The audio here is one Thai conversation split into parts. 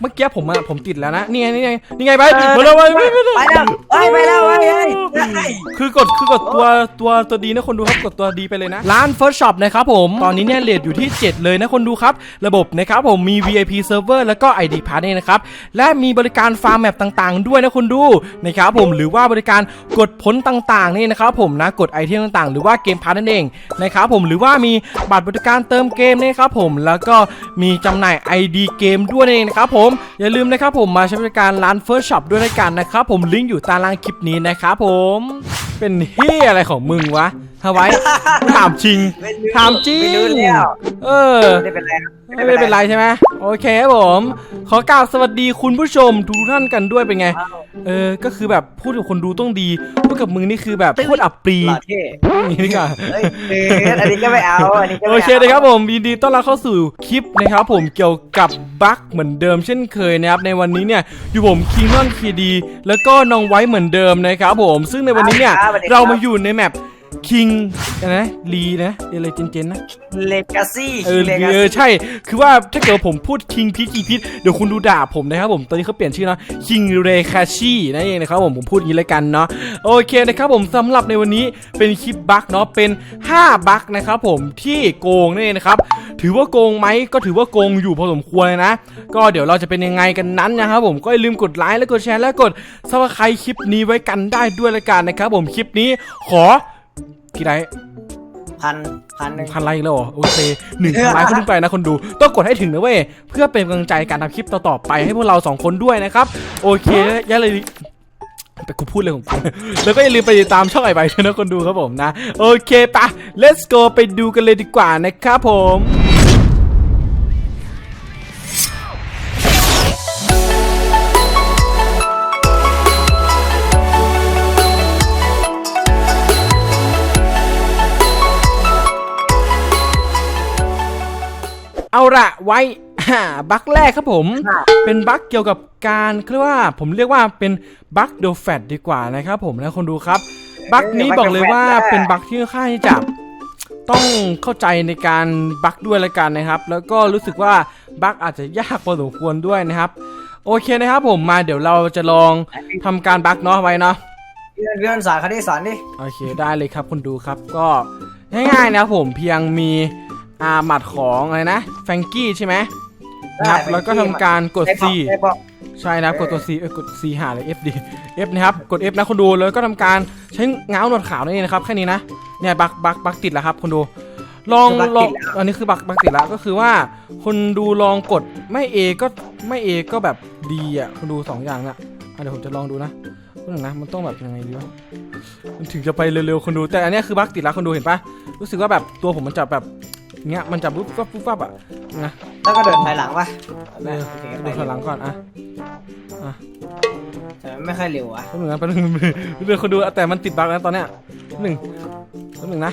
เมื่อกี้ผมอะผมติดแล้วนะนี่ไงนี่ไงนี่ไงไปมาแล้วไปไปไปไปแล้วเอ้ยไปแล้วเอ้ยเอ้ยเอ้ยคือกดคือกดตัวตัวตัวดีนะคนดูครับกดตัวดีไปเลยนะร้าน First Shop นะครับผมตอนนี้เนี่ยเลทอยู่ที่ 7 เลยนะคนดูครับ ระบบนะครับผมมี VIP Server แล้วก็ ID Pass เนี่ยนะครับและมีบริการฟาร์มแมปต่างๆ ด้วยนะคนดูนะครับผมหรือว่าบริการกดผลต่างๆนี่นะครับผมนะกดไอเทมต่างๆ หรือว่าเกมพาร์ทนั่นเองนะครับผมหรือว่ามีบัตรบริการเติมเกมนะครับผมแล้วก็มีจำหน่าย ID เกมด้วยนั่นเองนะครับผมอย่าลืมนะครับผมมาใช้บริการร้าน First Shop ด้วยนกันนะครับผมลิงก์อยู่ใต้ล่างคลิปนี้นะครับผมเป็นเฮียอะไรของมึงวะ ทำไว้ ถามจริง ไม่รู้ถามจริง ไม่รู้แล้วเออ ไม่ได้เป็นไรครับไม่เป็นไรใช่ไหมโอเคครับผม ขอกล่าวสวัสดีคุณผู้ชมทุกท่านกันด้วยเป็นไงเออ ก็คือแบบพูดกับคนดูต้องดี พูดกับมึงนี่คือแบบพูดอับปรีหล่อเท่อย่างนี้ดีกว่า เฮ้ยเฮ้ยอันนี้ก็ไม่เอาอันนี้ก็โอไม่เอา เคนะครับผมยินดีต้อนรับเข้าสู่คลิปนะครับผมเกี่ยวกับบั๊กเหมือนเดิมเช่นเคยนะครับในวันนี้เนี่ยอยู่ผมคิงนอนคีดีแล้วก็น้องไว้เหมือนเดิมนะครับผมซึ่งในวันนี้เนี่ยเรามาอยู่ในแมป คิงนะลีนะอะไรเจนๆนะเลกาซี่เออเออใช่ คือว่าถ้าเกิดผมพูดคิงพีทคิงพีทเดี๋ยวคุณดูด่าผมนะครับผมตอนนี้เขาเปลี่ยนชื่อนะคิงเรคาชีนั่นเองนะครับผมผมพูดอย่างนี้เลยกันเนาะโอเคนะครับผมสำหรับในวันนี้เป็นคลิปบั๊กเนาะเป็น 5 บั๊กนะครับผมที่โกงนั่นเองนะครับถือว่าโกงไหมก็ถือว่าโกงอยู่พอสมควรเลยนะ ก็เดี๋ยวเราจะเป็นยังไงกันนั้นนะครับผมก็อย่าลืมกดไลค์และกดแชร์และกดซับสไครต์คลิปนี้ไว้กันได้ด้วยละกันนะครับผมคลิปนี้ขอ กี่ไลค์พันพันหนึ่งพันไลค์แล้วเหรอโอเคหนึ่งพันไลค์ขึ้นไปนะคนดู ต้องกดให้ถึงนะเว้ยเพื่อเป็นกำลังใจการทำคลิปต่อๆไปให้พวกเราสองคนด้วยนะครับ โอเคอย่าเลยไปกูพูดเลยของกูแล้วก็อย่าลืมไปติดตามช่องไอใบด้วยนะคนดูครับผมนะ โอเคปะ let's go ไปดูกันเลยดีกว่านะครับผม ละไว้บั๊กแรกครับผมค่ะเป็นบั๊กเกี่ยวกับการเรียกว่าผมเรียกว่าเป็นบั๊กเดลแฟตดีกว่านะครับผมนะคนดูครับบั๊กนี้บอกเลยว่าเป็นบั๊กที่ค่อนข้างที่จะต้องเข้าใจในการบั๊กด้วยละกันนะครับ แล้วก็รู้สึกว่าบั๊กอาจจะยากพอสมควรด้วยนะครับ โอเคนะครับผมมาเดี๋ยวเราจะลองทำการบั๊กเนาะไว้เนาะพี่เพื่อนสอนเขาได้สอนดิโอเคได้เลยครับคุณดูครับก็ง่ายๆนะครับผมเพียงมี อาหมัดของอะไรนะแฟงกี้ใช่ไหมนะครับแล้วก็ทำการกด C ได้บอกใช่นะครับกดตัว C เอ้ยกด C หาเลย F ดี F นะครับกด F นะคุณดูแล้วก็ทำการใช้ง้าวหนวดขาวนี่นะครับแค่นี้นะเนี่ยบักบักบักติดแล้วครับคุณดูลองลองอันนี้คือบักบักติดแล้วก็คือว่า คนดูลองกดไม่ A ก็ไม่ A ก็แบบดีอะคุณดูสองอย่างน่ะอะเดี๋ยวผมจะลองดูนะก็หนึ่งนะมันต้องแบบยังไงดีวะมันถึงจะไปเร็วๆคนดูแต่อันเนี้ยคือบักติดแล้วคนดูเห็นปะรู้สึกว่าแบบตัวผมมันจะแบบ เงี้ยมันจะปุ๊บปั๊บปุ๊บปั๊บอะนะแล้วก็เดินถอยหลังป่ะเออดูถอยหลังก่อนอะแต่ไม่ค่อยเร็วอะแป๊บนึงนะแป๊บนึงเรื่องคนดูแต่มันติดบั๊กนะตอนเนี้ยแป๊บนึงแป๊บนึงนะ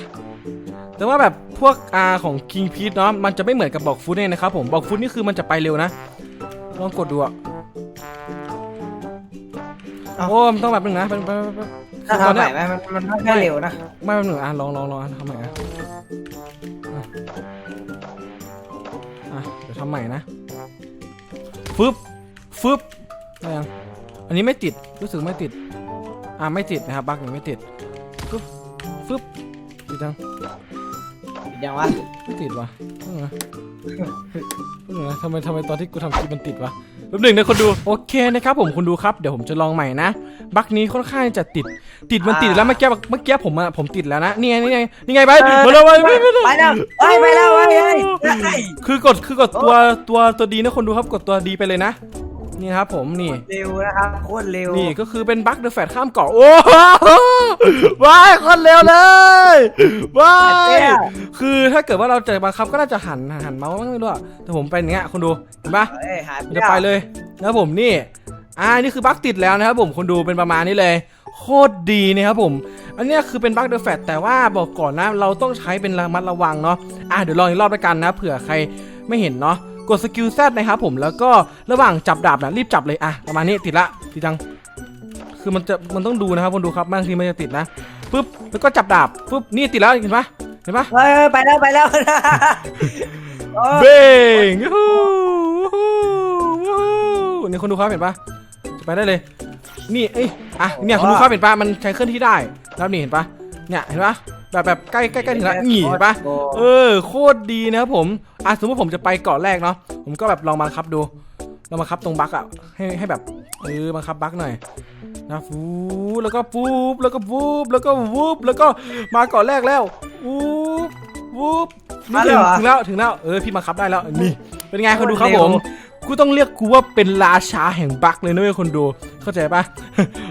แต่ว่าแบบพวกอาของ King p e a เนาะมันจะไม่เหมือนกับบอกฟุตเนี่ยนะครับผมบอกฟุตนี่คือมันจะไปเร็วนะลองกดดูอะโอ้มันต้องแบบนึงนะแป๊บนึงแป๊บนึงแป๊บนึงถ้าคือตอนทำใหเนี้ม่ยไหมมันมันไม่ค่อยเร็วนะไม่แป๊บนึงอะลองลองลองทำใหม่อะ อะอะเดี๋ยวทำใหม่นะฟึบฟึบได้ยังอันนี้ไม่ติดรู้สึกไม่ติด อ่าไม่ติดนะครับบั๊กยังไม่ติดฟึบฟึบติดจังยังวะไม่ติดวะเพิ่งนะเพิ่งนะทำไมทำไมตอนที่กูทำคลิปมันติดวะ แป๊บหนึ่งนะคนดูโอเคนะครับผมคุณดูครับเดี๋ยวผมจะลองใหม่นะบั๊กนี้ค่อนข้างจะติดติดมันติดแล้วเมื่อกี้เมื่อกี้ผมอะผมติดแล้วนะนี่ไงนี่ไงนี่ไงไปมาแล้วไปไปไปไปแล้วเอ้ยไปแล้วเอ้ยเอ้ยเอ้ยคือกดคือกดตัวตัวตัวดีนะคนดูครับกดตัวดีไปเลยนะ นี่นะครับผมนี่ เร็วนะครับโคตรเร็วนี่ก็คือเป็นบั๊กเดอะแฟตข้ามเกาะโอ้โหว้ายคนเร็วเลยว้ายคือถ้าเกิดว่าเราจะบังคับก็น่าจะหันหันเมาส์บ้างไม่รู้อะแต่ผมเป็นอย่างเงี้ยคุณดูเห็นปะเอ้ยหายมันจะไปเลยนะครับผมนี่ อ่านี่คือบั๊กติดแล้วนะครับผมคุณดูเป็นประมาณนี้เลย โคตรดีนะครับผม อันเนี้ยคือเป็นบั๊กเดอะแฟตแต่ว่าบอกก่อนนะเราต้องใช้เป็นระมัดระวังเนาะอะเดี๋ยวลองอีกรอบแล้วกันนะเผื่อใครไม่เห็นเนาะ กดสกิลแซดนะครับผมแล้วก็ระหว่างจับดาบนะรีบจับเลยอะประมาณนี้ติดละติดจัง คือมันจะมันต้องดูนะครับคนดูครับบางทีมันจะติดนะปุ๊บแล้วก็จับดาบปุ๊บนี่ติดแล้วเห็นปะเห็นปะเฮ้ยเฮ้ยไปแล้วไปแล้วโอ้เบ้งยูฮูยูฮูยูฮูนี่คนดูครับเห็นปะจะไปได้เลย นี่เอ้ยอะเนี่ยคนดูครับเห็นปะมันใช้เคลื่อนที่ได้แล้วนี่เห็นปะเนี่ยเห็นปะ แบบแบบใกล้ใกล้ใกล้ถึงแล้วนี่เห็นปะเออโคตรดีนะครับผมอะสมมติผมจะไปเกาะแรกเนาะผมก็แบบลองบังคับดูลองบังคับตรงบั๊กอะให้ให้แบบเออบังคับบั๊กหน่อยนะฟูแล้วก็ฟูบแล้วก็ฟูบแล้วก็วูบแล้วก็มาเกาะแรกแล้ววูบวูบนี่ถึงถึงแล้วถึงแล้วเออพี่บังคับได้แล้วนี่เป็นไงคนดูครับผมกูต้องเรียกกูว่าเป็นราชาแห่งบั๊กเลยนะเว้ยคนดู เข้าใจปะ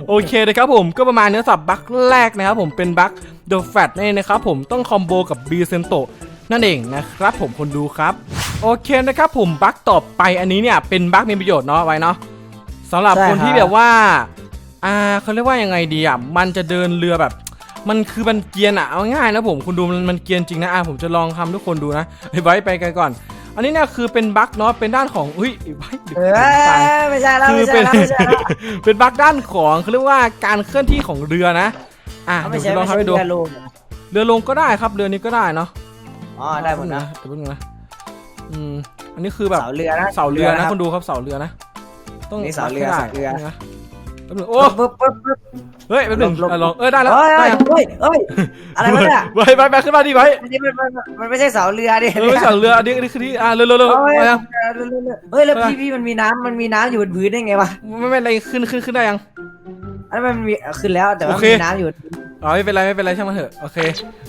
โอเคนะครับผมก็ประมาณเนื้อสับบั๊กแรกนะครับผมเป็นบั๊ก The Fat นี่นเองนะครับผมต้องคอมโบกับ B c e n t o นั่นเองนะครับผมคนดูครับ โอเคนะครับผมบั๊กต่อไปอันนี้เนี่ยเป็นบั๊กมีประโยชน์เนาะไว้เนาะสำหรับใช่คนที่ครับแบบว่า อ่าเขาเรียกว่ายังไงดีอะมันจะเดินเรือแบบ มันคือมันเกรียนอะเอาง่ายนะผมคุณดูมันมันเกรียนจริงนะอะผมจะลองทำทุกคนดูนะไอ้ไว้ไปกันก่อน อันนี้เนี่ยคือเป็นบั๊กเนาะเป็นด้านของอุ้ยไอ้ไว้เดี๋ยวเอตายอไม่ใช่แล้วคือไม่ใช่เป็นแล้วไม่ใช่แล้วเป็นบั๊กด้านของเขาเรียกว่าการเคลื่อนที่ของเรือนะ อะเอาเดี๋ไม่ยวใช่จะลองไม่ใช่ทำให้ดู เรือลูกเรือลงก็ได้ครับ เรือนี้ก็ได้เนาะอ๋อได้หมดนะเดี๋ยวแป๊บนึงนะอืมอันนี้คือแบบเสาเรือนะเสาเรือนะคคนดูครับเสาเรือนะ ต้องนี่เสาเรือวัดให้เสาเรือได้นะแป๊บนึงโอ้ปึ๊บปึ๊บปึ๊บเฮ้ยแป๊บนึงหลบหลบอะลองเออได้แล้วเฮ้ยได้เฮ้ยแล้วเฮ้ยเฮ้ยอะไรวะเนี่ยไปไปไปขึ้นมาดิไปอันนี้มันมันมันไม่ใช่เสาเรือดิเออไม่เสาเรืออันนี้อันนี้คือที่อะเรือเรือเรือเฮ้ยไปยังเฮ้ยแล้วไปยังพี่พี่มันมีน้ำมันมีน้ำอยู่บนพื้นได้ไงวะไม่เป็นไรขึ้นขึ้นขึ้นได้ยัง อันนั้นมันมีขึ้นแล้วแต่ว่าโอเค มีน้ำอยู่ อ๋อไม่เป็นไรไม่เป็นไรช่างมันเถอะโอเค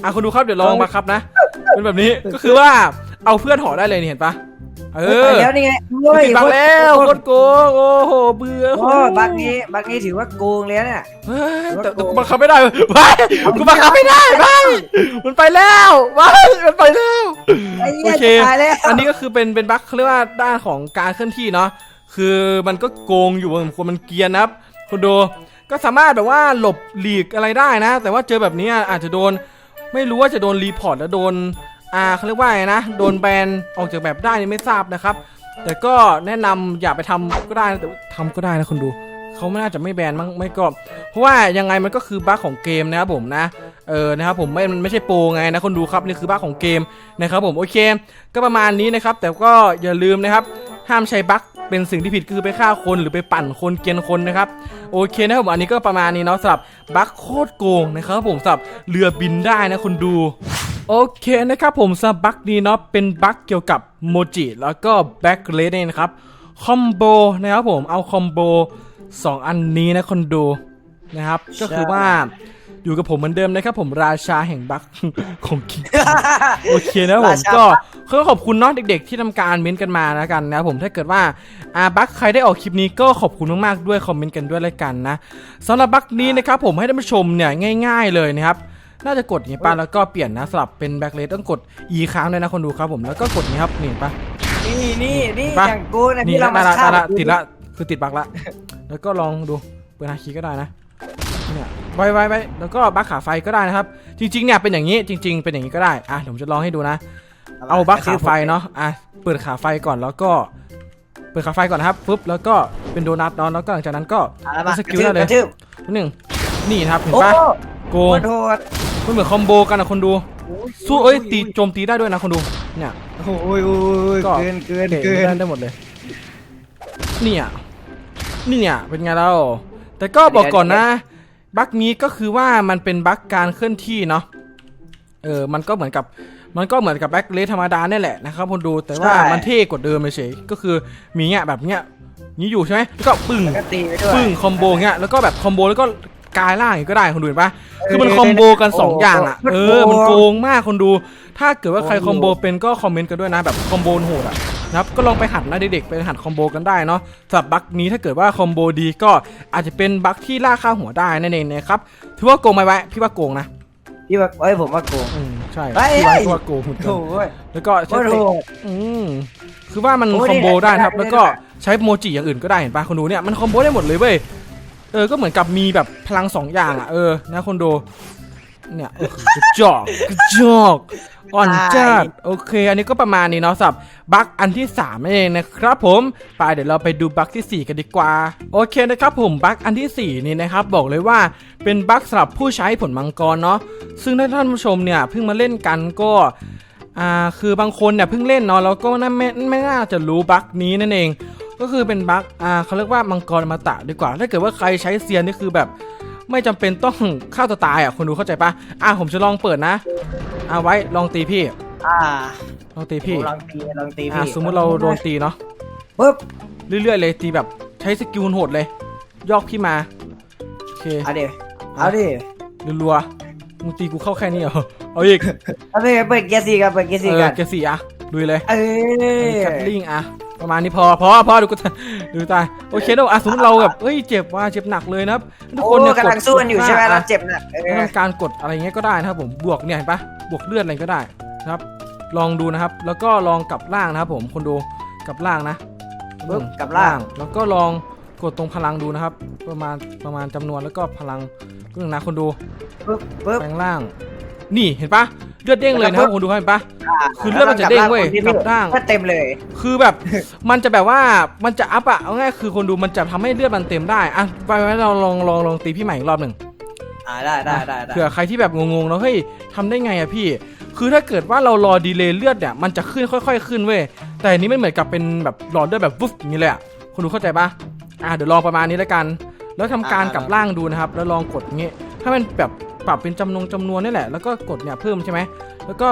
อะคุณดูครับเดี๋ยวลองมาครับนะเป็นแบบนี้ก็คือว่าเอาเพื่อนห่อได้เลยนี่เห็นปะเออแล้วนี่ไงติดบักแล้วโคโคตตรโกงโอ้โหเบื่อโอ้บักนี้บักนี้ถือว่าโกงเลยเนี่ย เฮ้ยแต่แต่กูบังคับไม่ได้ไปกูบังคับไม่ได้ไปมันไปแล้วไปมันไปแล้ว ไอ้โอเหี้ยเค จะตายแล้วอันนี้ก็คือเป็นเป็นบั๊กเขาเรียกว่าด้านของการเคลื่อนที่เนาะคือมันก็โกงอยู่พอสมควรมันเกรียนนะครับคุณดู ก็สามารถแบบว่าหลบหลีกอะไรได้นะ แต่ว่าเจอแบบนี้อาจจะโดนไม่รู้ว่าจะโดนรีพอร์ตแล้วโดนอ่าเขาเรียกว่าไงนะ โดนแบนออกจากแบบได้นี่ไม่ทราบนะครับ แต่ก็แนะนำอย่าไปทำก็ได้นะแต่ว่าทำก็ได้นะคุณดูเขาไม่น่าจะไม่แบนมั้งไม่ก็ เพราะว่ายังไงมันก็คือบั๊กของเกมนะครับผมนะเออนะครับผมไม่มันไม่ใช่โปรไงนะคนดูครับนี่คือบั๊กของเกมนะครับผมโอเค ก็ประมาณนี้นะครับ แต่ก็อย่าลืมนะครับ ห้ามใช้บั๊กเป็นสิ่งที่ผิดคือไปฆ่าคนหรือไปปั่นคนเกรียนคนนะครับ โอเคนะครับผมอันนี้ก็ประมาณนี้เนาะสำหรับบั๊กโคตรโกงนะครับผมสำหรับเรือบินได้นะคนดูโอเคนะครับผมสำหรับบั๊กนี้เนาะเป็นบั๊กเกี่ยวกับโมจิแล้วก็แบ็กเลสเนี่ยนะครับคอมโบนะครับผมเอาคอมโบสองอันนี้นะคนดูนะครับ ก็คือว่า อยู่กับผมเหมือนเดิมนะครับผมราชาแห่งบั๊กของคิงโอเคนะครับผมราชาก็ก็ขอบคุณเนาะเด็ก ๆ ที่ทำการเม้นต์กันมาแล้วกันนะครับผมถ้าเกิดว่าอ่าบั๊กใครได้ออกคลิปนี้ก็ขอบคุณมากๆด้วยคอมเมนต์กันด้วยแล้วกันนะสำหรับบั๊กนี้นะครับผมให้ท่านผู้ชมเนี่ยง่าย ๆ เลยนะครับน่าจะกดอย่างนี้ป่ะแล้วก็เปลี่ยนนะสลับเป็นแบ็คเลสต้องกด e ค้างด้วยนะคนดูครับผมแล้วก็กดนี้ครับนี่เห็นปะนี่นี่นี่ปะอย่างกูนะนี่ที่เราละมาละฆ่าละติดละคือติดบั๊กละ แล้วก็ลองดูเปิดฮาคีก็ได้นะเนี่ย ไว้ไว้ไว้แล้วก็บั๊กขาไฟก็ได้นะครับ จริงๆเนี่ยเป็นอย่างนี้จริง ๆ เป็นอย่างนี้ก็ได้อะเดี๋ยวผมจะลองให้ดูนะ เอาบั๊กขาไฟเนาะอะเปิดขาไฟก่อนแล้วก็เปิดขาไฟก่อนนะครับปุ๊บแล้วก็เป็นโดนัทเนาะแล้วก็หลังจากนั้นก็เอาละเอามาสกิลได้เลยกระทืบนิดหนึ่งนี่นะครับเห็นโอ้ปะโหโกงโทษมันเหมือนคอมโบกันนะคนดูสู้เอ้ยตีโจมตีได้ด้วยนะคนดูเนี่ยโอ้ยโอ้ยก็เกินเกินเก่งเกินได้ได้หมดเลยเนี่ยนี่เนี่ยเป็นไงเราแต่ก็บอกก่อนนะ บั๊กนี้ก็คือว่ามันเป็นบั๊กการเคลื่อนที่เนาะเออมันก็เหมือนกับมันก็เหมือนกับแบ็คเลสธรรมดาเนี่ยแหละนะครับคนดูแต่ว่ามันเท่กว่าเดิมเฉยๆก็คือมีเงี้ยแบบเงี้ยนี้อยู่ใช่ไหมแล้วก็ปึ้งก็ตีไปด้วยปึ้งคอมโบเงี้ยแล้วก็แบบคอมโบแล้วก็กลายร่างอย่างงี้ก็ได้คนดูเห็นปะคือมันคอมโบกันสองอย่างอะเออมันโกงมากคนดู ถ้าเกิดว่าใครคอมโบเป็นก็คอมเมนต์กันด้วยนะแบบคอมโบโหดอะ นะครับก็ลองไปหัดนะเด็กๆไปหัดคอมโบกันได้เนาะสำหรับบั๊กนี้ถ้าเกิดว่าคอมโบดีก็อาจจะเป็นบั๊กที่ล่าค่าหัวได้นั่นเองนะครับถือว่าโกงไหมวะพี่ว่าโกงนะพี่ว่าเอ้ยผมว่าโกง อืมใช่เฮ้ยพี่ว่าเฮ้ยพี่ว่าโกงเหมือนกัโถ่นเว้ยแล้วก็โอ้ใช้โหเตะอืมคือว่ามันโอ้คอมโบนี่ได้นะครับได้แล้วก็ได้ใช้โมจิอย่างอื่นก็ได้เห็นปะคนดูเนี่ยมันคอมโบได้หมดเลยเว้ยเออก็เหมือนกับมีแบบพลังสองอย่างอะเออนะคนดู เนี่ยเออกระจอกกระจอกอ่อนจัดโอเค อันนี้ก็ประมาณนี้เนาะสำหรับบั๊กอันที่3นั่นเองนะครับผมไปเดี๋ยวเราไปดูบั๊กทีสี่4 กันดีกว่า โอเคนะครับผมบั๊กอันทีสี่4 นี่นะครับบอกเลยว่าเป็นบั๊กสำหรับผู้ใช้ผลมังกรเนาะซึ่งถ้าท่านผู้ชมเนี่ยเพิ่งมาเล่นกันก็อ่าคือบางคนเนี่ยเพิ่งเล่นเนาะแล้วก็น่าไม่ไม่น่าจะรู้บั๊กนี้นั่นเอง ก็คือเป็นบั๊กอ่าเขาเรียกว่ามังกรอมาตะดีกว่า ถ้าเกิดว่าใครใช้เซียนนี่คือแบบ ไม่จำเป็นต้องฆ่าตัวตายอะคนดูเข้าใจปะอะผมจะลองเปิดนะเอาไว้ลองตีพี่ อ่าลองตีพี่ลองตีลองตีอะพี่สมมุติเราโดนตีเนาะปึ๊บเรื่อยๆเลยตีแบบใช้สกิลโหดเลย ยอกพี่มาโอเคเอาดิเอาดิรัวๆมึงตีกูเข้าแค่นี้เหรอเอาอีกเอาดิเปิดเกียร์สี่กันเปิดเกียร์เอสี่อกันแกสี่อะลุยเลยเอ้ยแคทลิงอะ ประมาณนี้พอพอพอดูกูดูตายโอเคเดี๋ยวอะสมมติเราแบบเอ้ยเจ็บว่าเจ็บหนักเลยนะครับทุกโอ้คนเนี่ยกำลังสู้กันอยู่ใช่ไหมอะเราเจ็บน่ะเออทำการกดอะไรเงี้ยก็ได้นะครับผมบวกเนี่ยเห็นปะบวกเลือดอะไรก็ได้นะครับ ลองดูนะครับ แล้วก็ลองกลับล่างนะครับผมคนดูกลับล่างนะปึ๊บกลับล่างแล้วก็ลองกดตรงพลังดูนะครับ ประมาณประมาณจำนวนแล้วก็พลังก็หนึ่งนะคนดูปึ๊บปึ๊บแปลงล่าง นี่เห็นปะ เลือดเด้งเลยนะครับคนดูเห็นปะคือเลือดมันจะเด้งเว้ยกลับด้านก็เต็มเลย คือแบบมันจะแบบว่ามันจะอัพอะเอาง่ายคือคนดูมันจะทำให้เลือดมันเต็มได้อะไปไว้เราลองลองลองตีพี่ใหม่อีกรอบหนึ่งอ่าได้ได้ได้ได้เผื่อใครที่แบบงงๆแล้วเฮ้ยทำได้ไงอะพี่ คือถ้าเกิดว่าเรารอดีเลย์เลือดเนี่ยมันจะขึ้นค่อย ๆ ขึ้นเว้ยแต่อันนี้มันเหมือนกับเป็นแบบหลอดเลือดแบบวุ๊บอย่างนี้เลยอะคุณดูเข้าใจปะอะเดี๋ยวลองประมาณนี้แล้วกัน แล้วทำการกลับล่างดูนะครับ แล้วลองกดอย่างงี้ ถ้ามันแบบ ปรับเป็นจำนวนจำนวนนี่แหละ แล้วก็กดเนี่ยเพิ่มใช่ไหม แล้วก็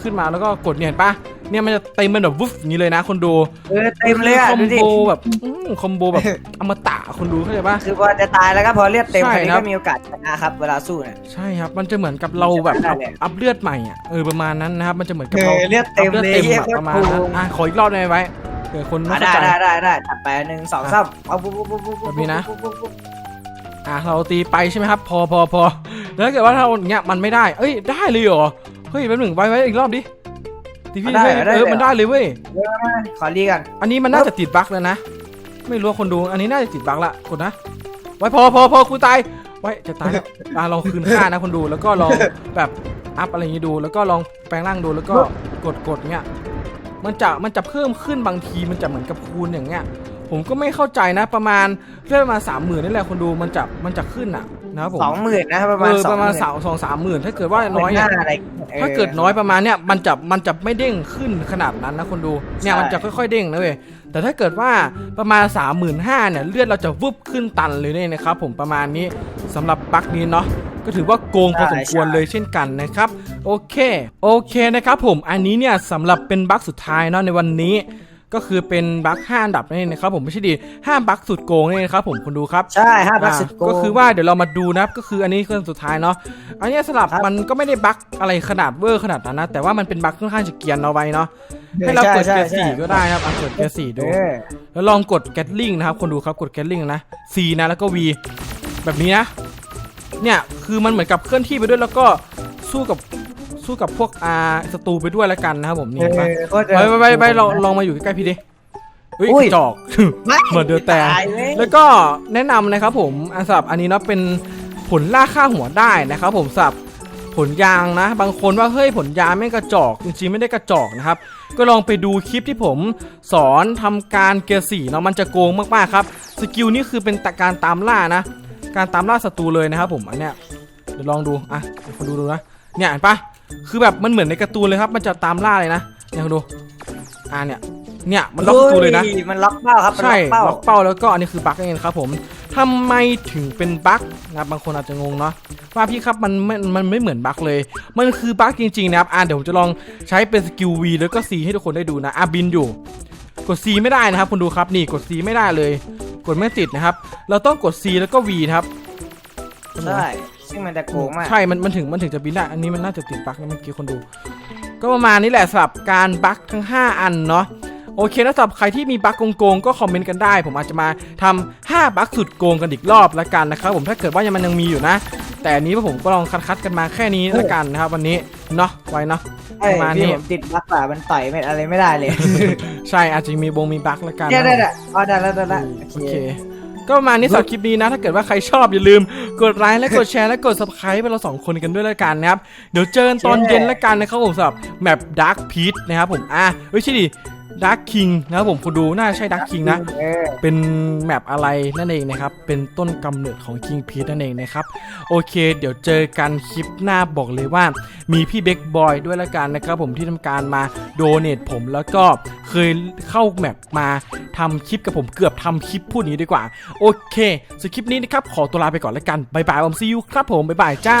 ขึ้นมาแล้วก็กดเนี่ยเห็นปะเนี่ยมันจะเต็มเป็นแบบวุ๊บอย่างนี้เลยนะคนดูเออเต็มเลยอะคอมดูดิ โบแบบอืมคอมโบแบบอมตะคนดูเข้าใจปะ คือพอจะตายแล้วก็พอเลือดเต็มใช่คนนี้ครับ ก็มีโอกาสชนะครับ เวลาสู้เนี่ย ใช่ครับ มันจะเหมือนกับเราแบบได้อัพเลยอัพเลือดใหม่อะ เออประมาณนั้นนะครับ มันจะเหมือนกับเราเออเลือดเต็มอัพเลยเต็มเหี้ยอะโคตรประมาณนั้นคูลอะขออีกรอบได้ไหมไว้เผื่อคนไม่อะเข้าได้ใจ ได้ได้ได้จัดไปหนึ่งสองสามเอาปุ๊บปุ๊บปุ๊บปุ๊บปุ๊แบบนี้นะ ปุ๊บปุ๊บปุ๊บ อะเราตีไปใช่ไหมครับ พอพอพอแล้วถ้าเกิดว่าเราอย่างเงี้ยมันไม่ได้ เอ้ยได้เลยเหรอเฮ้ยแป๊บหนึ่งไว้ไว้อีกรอบดิตีพี่เฮ้ยเออมันได้เลยเว้ยเดี๋ยวมาขอรีกัน อันนี้มันน่าจะติดบั๊กแล้วนะไม่รู้ว่าคนดูอันนี้น่าจะติดบั๊กละกดนะ ไว้พอพอพอกูตายไว้จะตายแล้วอะลองคืนค่านะคนดูแล้วก็ลองแบบอัพอะไรอย่างนี้ดูแล้วก็ลองแปลงร่างดูแล้วก็กดกดเงี้ยมันจะมันจะเพิ่มขึ้นบางทีมันจะเหมือนกับคูณอย่างเงี้ย ผมก็ไม่เข้าใจนะประมาณเรื่อยมาสามหมื่นนี่แหละคนดูมันจะมันจะขึ้นอะนะครับผมสองหมื่นนะประมาเอณอสองประมาณหนสามสองสามหมื่นถ้าเกิดว่าน้น้ออยยหน้าอะอะไรถ้าเกิดน้อยประมาณเนี้ยมันจะมันจะไม่เด้งขึ้นขนาดนั้นนะคนดูเนี่ยใช่มันจะค่อย ๆ เด้งนะเว้ยแต่ถ้าเกิดว่าประมาณ 3 5 0 0 0เนี่ยเลือดเราจะวึบขึ้นตันเลยเนี่ยนะครับผมประมาณนี้สำหรับบั๊กนี้เนาะก็ถือว่าโกงพอสมควรเลยเช่นกันนะครับ โอเค โอเคนะครับผมอันนี้เนี่ยสำหรับเป็นบั๊กสุดท้ายเนาะในวันนี้ ก็คือเป็นบั๊กห้าอันดับนั่นเองนะครับผมไม่ใช่ดีห้าบั๊กสุดโกงนี่นนะครับผมคนดูครับใช่ห้าพันสิบโกก็คือว่าเดี๋ยวเรามาดูนะครับก็คืออันนี้คืออนสุดท้ายเนาะอันเนี้ยสลับครับมันก็ไม่ได้บั๊กอะไรขนาดเวอร์ขนาดนั้นนะแต่ว่ามันเป็นบั๊กค่อนข้างจะเกรียนเอาไว้เนาะให้เรากดใช่เกียร์ใช่สี่ใช่ก็ได้ครับอะกดเกียร์สี่ดูเออแล้วลองกดแกตลิงนะครับคนดูครับกดแกตลิงนะ C นะแล้วก็ V แบบนี้นะเนี่ยคือมันเหมือนกับเคลื่อนที่ไปด้วยแล้วก็สู้กับ สู้กับพวกอาศัตรูไปด้วยแล้วกันนะครับผมนี่เห็นปะเออโคตรไปไปไปไปลองลองมาอยู่ใกล้ๆพี่ดิเฮ้ยอุ้กยระจอก ไม่เหมือนเดือดแต่ ตายเลยแล้วก็แนะนำนะครับผมอันสำหรับอันนี้เนาะเป็นผลล่าค่าหัวได้นะครับผมสำหรับผลยางนะ บางคนว่าเฮ้ยผลยางไม่งกระจอกจริงๆไม่ได้กระจอกนะครับ ก็ลองไปดูคลิปที่ผมสอนทำการเกียร์สี่เนาะมันจะโกงมากๆครับสกิลนี้คือเป็นการตามล่านะ การตามล่าศัตรูเลยนะครับผมอันเนี้ยเดี๋ยวลองดูอะเดี๋ยวคนดูดูนะเนี่ยเห็นปะ คือแบบมันเหมือนในการ์ตูนเลยครับ มันจะตามล่าเลยนะเนี่ยคุณดูอ่าเนี่ยเนี่ยมันล็อกศัตรูเลยนะฮ้มันล็อกเป้าครับมันใช่ล็อกเป้าล็อกเป้าแล้วก็อันนี้คือบั๊กเองครับผมทำไมถึงเป็นบั๊กนะครับบางคนอาจจะงงเนาะว่าพี่ครับมันไม่มันไม่เหมือนบั๊กเลย มันคือบั๊กจริงๆนะครับอ่าเดี๋ยวผมจะลองใช้เป็นสกิล V แล้วก็ C ให้ทุกคนได้ดูนะอะบินอยู่ กด C ไม่ได้นะครับคุณดูครับนี่กด C ไม่ได้เลย กดไม่ติดนะครับ เราต้องกด C แล้วก็ V นะครับใช่ ซึ่งมันจะโกงมากใช่ มันมันถึงมันถึงจะบินได้ อันนี้มันน่าจะติดบั๊กนะเมื่อกี้คนดู ก็ประมาณนี้แหละสำหรับการบั๊กทั้ง 5 อันเนาะโอเคแล้วสำหรับใครที่มีบั๊กโกงๆก็คอมเมนต์กันได้ ผมอาจจะมาทำ5บั๊กสุดโกงกันอีกรอบละกันนะครับผมถ้าเกิดว่ายังมันยังมีอยู่นะ แต่อันนี้ผมก็ลองคัดๆกันมาแค่นี้ละกันนะครับวันนี้เนาะไว้เนาะเอ้ยประมาณนี้พี่ผมติดบั๊กอะมันต่อยไม่อะไรไม่ได้เลย ใช่อาจจะมีบงมีบั๊กละกันได้นะได้ได้อ๋อได้แล้วได้แล้วโอเค ก็ประมาณนี้สำหรับคลิปนี้นะ ถ้าเกิดว่าใครชอบอย่าลืม กดไลค์และกดแชร์และกด subscribe ไปเราสองคนกันด้วยละกันนะครับ เดี๋ยวเจอกันตอนเย็นละกันนะครับผมสำหรับแมป Dark Peach นะครับผม อะเฮ้ยใช่ดิ Dark King นะครับผมคนดูน่าใช่ Dark King นะ เป็นแมปอะไรนั่นเองนะครับ เป็นต้นกำเนิดของ King p e t นั่นเองนะครับ โอเค เดี๋ยวเจอกันคลิปหน้าบอกเลยว่า มีพี่เบคบอยด้วยละกันนะครับผมที่ทำการมาโดเนทผมแล้วก็ เคยเข้าแมปมาทำคลิปกับผมเกือบทำคลิปพูดนี้ดีกว่า โอเคสุดคลิปนี้นะครับ ขอตัวลาไปก่อนละกันบายบายอมซียูครับผมบายบายจ้า